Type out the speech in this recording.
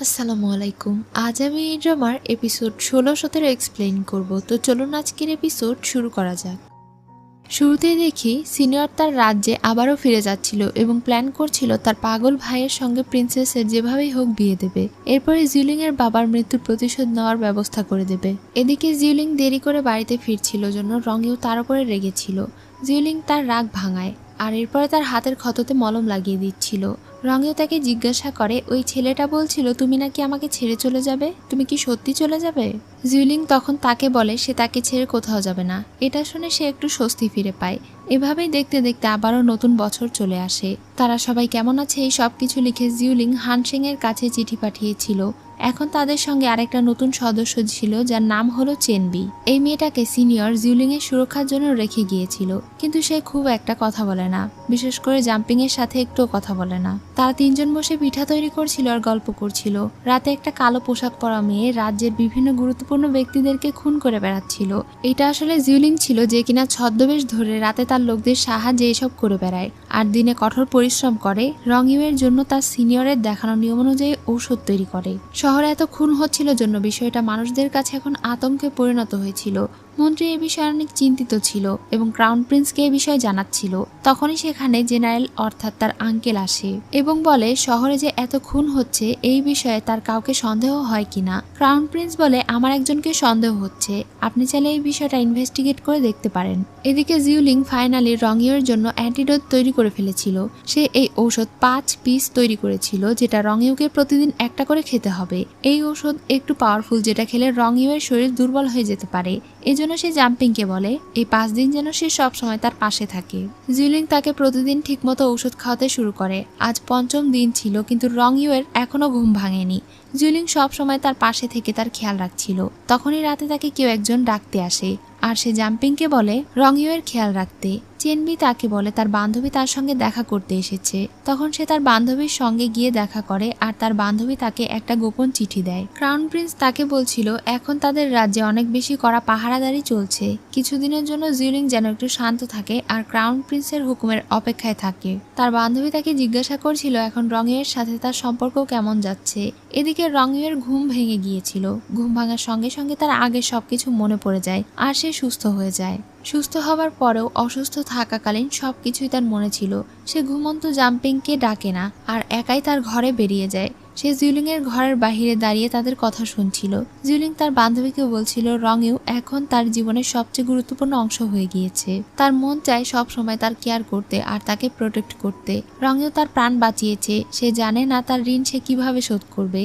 আসসালামু আলাইকুম। আজ আমি এই ড্রামার এপিসোড ষোলো সতেরো এক্সপ্লেন করব। তো চলুন আজকের এপিসোড শুরু করা যাক। শুরুতে দেখি সিনিয়র তার রাজ্যে আবারও ফিরে যাচ্ছিল এবং প্ল্যান করছিল তার পাগল ভাইয়ের সঙ্গে প্রিন্সেসের যেভাবেই হোক বিয়ে দেবে। এরপরে জিউলিং এর বাবার মৃত্যুর প্রতিশোধ নেওয়ার ব্যবস্থা করে দেবে। এদিকে জিউলিং দেরি করে বাড়িতে ফিরছিল জন্য রঙেও তার উপরে রেগেছিল। জিউলিং তার রাগ ভাঙায়। আর এরপরে তার হাতের ক্ষততে মলম লাগিয়ে দিচ্ছিল। রঙেও তাকে জিজ্ঞাসা করে, ওই ছেলেটা বলছিল তুমি নাকি আমাকে ছেড়ে চলে যাবে? তুমি কি সত্যি চলে যাবে? জিউলিং তখন তাকে বলে, সে তাকে ছেড়ে কোথাও যাবে না। এটা শুনে সে একটু স্বস্তি ফিরে পায়। এভাবেই দেখতে দেখতে আবারও নতুন বছর চলে আসে। তারা সবাই কেমন আছে এই সব কিছু লিখে জিউলিং হানসিং এর কাছে চিঠি পাঠিয়েছিল। এখন তাদের সঙ্গে আরেকটা নতুন সদস্য ছিল, যার নাম হলো চেনবি। এই মেয়েটাকে সিনিয়র জিউলিং এর সুরক্ষার জন্য রেখে গিয়েছিল, কিন্তু সে খুব একটা কথা বলে না। বিশেষ করে জাম্পিং এর সাথে একটুও কথা বলে না। তারা তিনজন বসে পিঠা তৈরি করছিল আর গল্প করছিল। রাতে একটা কালো পোশাক পরা মেয়ে রাজ্যের বিভিন্ন গুরুত্বপূর্ণ ব্যক্তিদেরকে খুন করে বেড়াচ্ছিল। এটা আসলে জিউলিং ছিল যে কিনা ছদ্মবেশ ধরে রাতে তার লোকদের সাহায্যে এসব করে বেড়ায়, আর দিনে কঠোর পরিশ্রম করে রঙিউয়ের জন্য তার সিনিয়রের দেখানো নিয়ম অনুযায়ী ঔষধ তৈরি করে। শহরে এত খুন হচ্ছিল জন্য বিষয়টা মানুষদের কাছে এখন আতঙ্কে পরিণত হয়েছিল। মন্ত্রী এ বিষয়ে অনেক চিন্তিত ছিল এবং ক্রাউন প্রিন্সকে এ বিষয়ে জানাচ্ছিল। তখনই সেখানে জেনারেল অর্থাৎ তার আঙ্কেল আসে এবং বলে, শহরে যে এত খুন হচ্ছে, এই বিষয়ে তার কাউকে সন্দেহ হয় কিনা? ক্রাউন প্রিন্স বলে, আমার একজনকে সন্দেহ হচ্ছে। আপনি চাইলে এই বিষয়টা ইনভেস্টিগেট করে দেখতে পারেন। এদিকে জিউলিং ফাইনালি রঙিওর জন্য অ্যান্টিডোট তৈরি করে ফেলেছিল। সে এই ঔষধ পাঁচ পিস তৈরি করেছিল, যেটা রঙিওকে প্রতিদিন একটা করে খেতে হবে। এই ঔষধ একটু পাওয়ারফুল যেটা খেলে রঙিওয়ের শরীর দুর্বল হয়ে যেতে পারে। এজন্য সে জাম্পিংকে বলে। এই পাঁচ দিন যেন সে সব সময় তার পাশে থাকে। জিউলিং তাকে প্রতিদিন ঠিকমতো ঔষধ খাওয়াতে শুরু করে। আজ পঞ্চম দিন ছিল, কিন্তু রংইউয়ের এখনও ঘুম ভাঙেনি। জুলিং সব সময় তার পাশে থেকে তার খেয়াল রাখছিল। তখনই রাতে তাকে কেউ একজন ডাকতে আসে। আর সে জাম্পিংকে বলে রংইউয়ের খেয়াল রাখতে। চেনবি তাকে বলে, তার বান্ধবী তার সঙ্গে দেখা করতে এসেছে। তখন সে তার বান্ধবীর সঙ্গে গিয়ে দেখা করে আর তার বান্ধবী তাকে একটা গোপন চিঠি দেয়। ক্রাউন প্রিন্স তাকে বলছিল, এখন তাদের রাজ্যে অনেক বেশি করা পাহারাদারি চলছে। কিছুদিনের জন্য জিউলিং যেন একটু শান্ত থাকে আর ক্রাউন প্রিন্সের হুকুমের অপেক্ষায় থাকে। তার বান্ধবী তাকে জিজ্ঞাসা করছিল, এখন রঙের সাথে তার সম্পর্ক কেমন যাচ্ছে? এদিকে রঙের ঘুম ভেঙে গিয়েছিল। ঘুম ভাঙার সঙ্গে সঙ্গে তার আগের সবকিছু মনে পড়ে যায় আর সে সুস্থ হয়ে যায়। সুস্থ হবার পরেও অসুস্থ থাকাকালীন সব কিছুই তার মনে ছিল। সে ঘুমন্ত জাম্পিংকে ডাকে না, আর একাই তার ঘরে বেরিয়ে যায়। সে জিউলিংয়ের ঘরের বাহিরে দাঁড়িয়ে তাদের কথা শুনছিল। জিউলিং তার বান্ধবীকে বলছিল, রঙেও এখন তার জীবনের সবচেয়ে গুরুত্বপূর্ণ অংশ হয়ে গিয়েছে। তার মন চায় সব সময় তার কেয়ার করতে আর তাকে প্রোটেক্ট করতে। রঙেও তার প্রাণ বাঁচিয়েছে। সে জানে না তার ঋণ সে কীভাবে শোধ করবে।